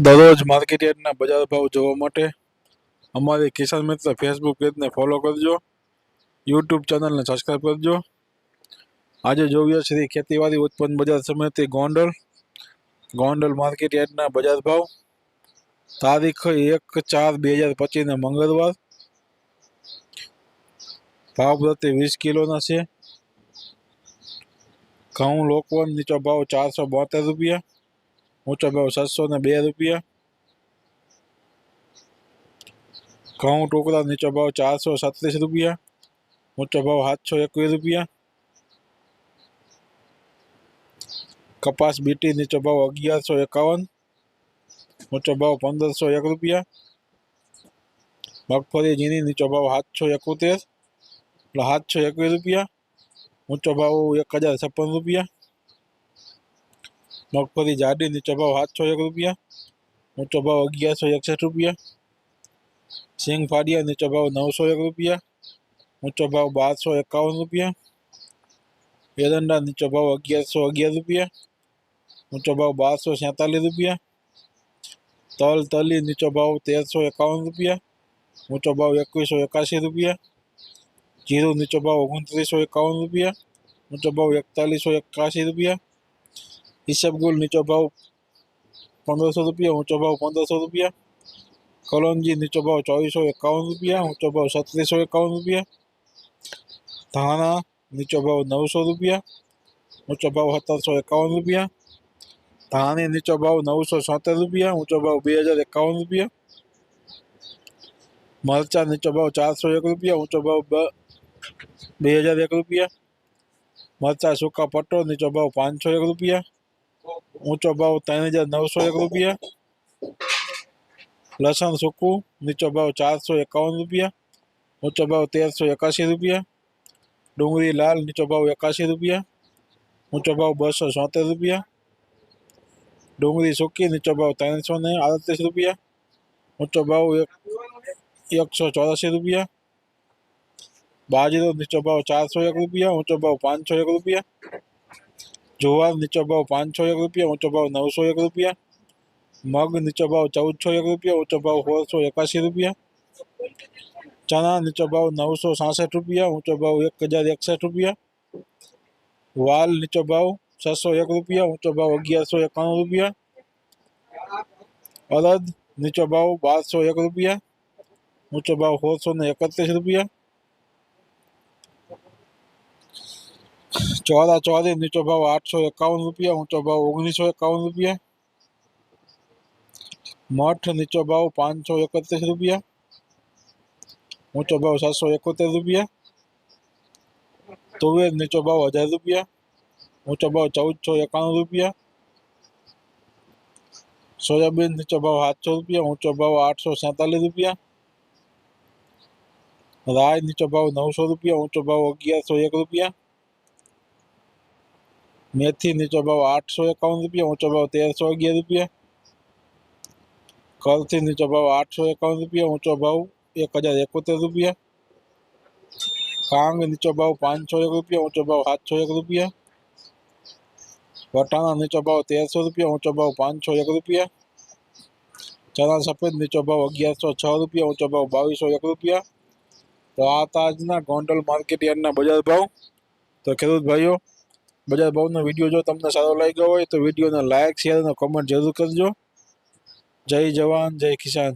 દરરોજ માર્કેટ યાર્ડના બજાર ભાવ જોવા માટે અમારી કિસાન મિત્ર ફેસબુક પેજને ફોલો કરજો યુટ્યુબ ચેનલને સબસ્ક્રાઈબ કરજો આજે જોઈએ શ્રી ખેતીવાડી ઉત્પન્ન બજાર સમિતિ ગોંડલ ગોંડલ માર્કેટ યાર્ડના બજાર ભાવ તારીખ એક ચાર બે હજાર પચીસને મંગળવાર ભાવ પ્રતિ વીસ કિલોના છે ઘઉં લોકવન નીચો ભાવ ચારસો બોતેર રૂપિયા ઊંચો ભાવ સાતસો ને બે રૂપિયા ઘઉં ટુકડા નીચો ભાવ ચારસો છત્રીસ રૂપિયા ઊંચો ભાવ સાતસો એકવીસ રૂપિયા કપાસ બીટી નીચો ભાવ અગિયારસો એકાવન ઊંચો ભાવ પંદરસો એક રૂપિયા મગફળી ઝીણી નીચો ભાવ સાતસો એકોતેર એટલે સાતસો એકવીસ રૂપિયા ઊંચો ભાવ એક હજાર છપ્પન રૂપિયા મગફળી જાડી નીચો ભાવ સાતસો એક રૂપિયા ઊંચો ભાવ અગિયારસો એકસઠ રૂપિયા સિંગ ફાડિયા નીચો ભાવ નવસો એક રૂપિયા ઊંચો ભાવ બારસો એકાવન રૂપિયા એરંડા નીચો ભાવ અગિયારસો અગિયાર રૂપિયા ઊંચો ભાવ બારસો સેતાલીસ રૂપિયા તલ તલી નીચો ભાવ તેરસો એકાવન રૂપિયા ઊંચો ભાવ એકવીસો એકાસી રૂપિયા જીરું નીચો ભાવ ઓગણત્રીસો એકાવન રૂપિયા ઊંચો ભાવ એકતાલીસો એકાસી રૂપિયા ઈસબગુલ નીચો ભાવ પંદરસો રૂપિયા ઊંચો ભાવ પંદરસો રૂપિયા કલોંજી નીચો ભાવ ચોવીસો એકાવન રૂપિયા ઊંચો ભાવ છત્રીસો એકાવન રૂપિયા ધાણા નીચો ભાવ નવસો રૂપિયા ઊંચો ભાવ સત્તરસો એકાવન રૂપિયા ધાણી નીચો ભાવ નવસો છોતેર રૂપિયા ઊંચો ભાવ બે હજાર એકાવન રૂપિયા મરચા નીચો ભાવ ચારસો એક રૂપિયા ઊંચો ભાવ બ- બે હજાર એક રૂપિયા મરચા સૂકા પટ્ટો નીચો ભાવ પાંચસો એક રૂપિયા ઊંચો ભાવ ત્રણ હજાર નવસો એક રૂપિયા લસણ સૂકું નીચો ભાવ ચારસો એકાવન રૂપિયા ઊંચો ભાવ તેરસો એકાસી રૂપિયા ડુંગળી લાલ નીચો ભાવ એકાસી રૂપિયા ઊંચો ભાવ બસો છોતેર રૂપિયા ડુંગળી સૂકી નીચો ભાવ ત્રણસો ને આડત્રીસ રૂપિયા ઊંચો ભાવ એક એકસો ચોરાસી રૂપિયા બાજરો નીચો ભાવ ચારસો એક રૂપિયા ઊંચો ભાવ પાંચસો એક રૂપિયા જુવાર નીચો ભાવ પાંચસો એક રૂપિયા ઊંચો ભાવ નવસો એક રૂપિયા મગ નીચો ભાવ ચૌદસો એક રૂપિયા ઊંચો ભાવ સોળસો એકાસી રૂપિયા ચણા નીચો ભાવ નવસો સાસઠ રૂપિયા ઊંચો ભાવ એક હજાર એકસઠ રૂપિયા વાલ નીચો ભાવ છસો એક રૂપિયા ઊંચો ભાવ અગિયારસો એકાણું રૂપિયા અડદ નીચો ભાવ બારસો એક રૂપિયા ઊંચો ભાવ સોળસો ને એકત્રીસ રૂપિયા ચોરા ચોરી નીચો ભાવ આઠસો એકાવન રૂપિયા ઊંચો ભાવ ઓગણીસો એકાવન રૂપિયા મઠ નીચો ભાવ પાંચસો એકત્રીસ રૂપિયા ઊંચો ભાવ સાતસો એકોતેર રૂપિયા તુવેર નીચો ભાવ હજાર રૂપિયા ઊંચો ભાવ ચૌદસો એકાણું રૂપિયા સોયાબીન નીચો ભાવ સાતસો રૂપિયા ઊંચો ભાવ આઠસો સેતાલીસ રૂપિયા રાય નીચો ભાવ નવસો રૂપિયા ઊંચો ભાવ અગિયારસો એક રૂપિયા મેથી નીચો ભાવ આઠસો એકાવન રૂપિયા ઊંચો ભાવ તેરસો અગિયાર રૂપિયા કરથી નીચો ભાવ આઠસો એકાવન રૂપિયા ઊંચો ભાવ એક હજાર એકોતેર રૂપિયા કાંગ નીચો ભાવ પાંચસો એક રૂપિયા ઊંચો ભાવ સાતસો એક રૂપિયા વટાણા નીચો ભાવ તેરસો રૂપિયા ઊંચો ભાવ પાંચસો એક રૂપિયા ચણા સફેદ નીચો ભાવ અગિયારસો છ રૂપિયા ઊંચો ભાવ બાવીસો એક રૂપિયા તો આ હતા આજના ગોંડલ માર્કેટ યાર્ડના બજાર ભાવ તો ખેડૂત ભાઈઓ બજાર ભાવનો વીડિયો જો તમને સારો લાગ્યો હોય તો વિડીયોને લાઇક શેર અને કોમેન્ટ જરૂર કરજો. જય જવાન, જય કિસાન.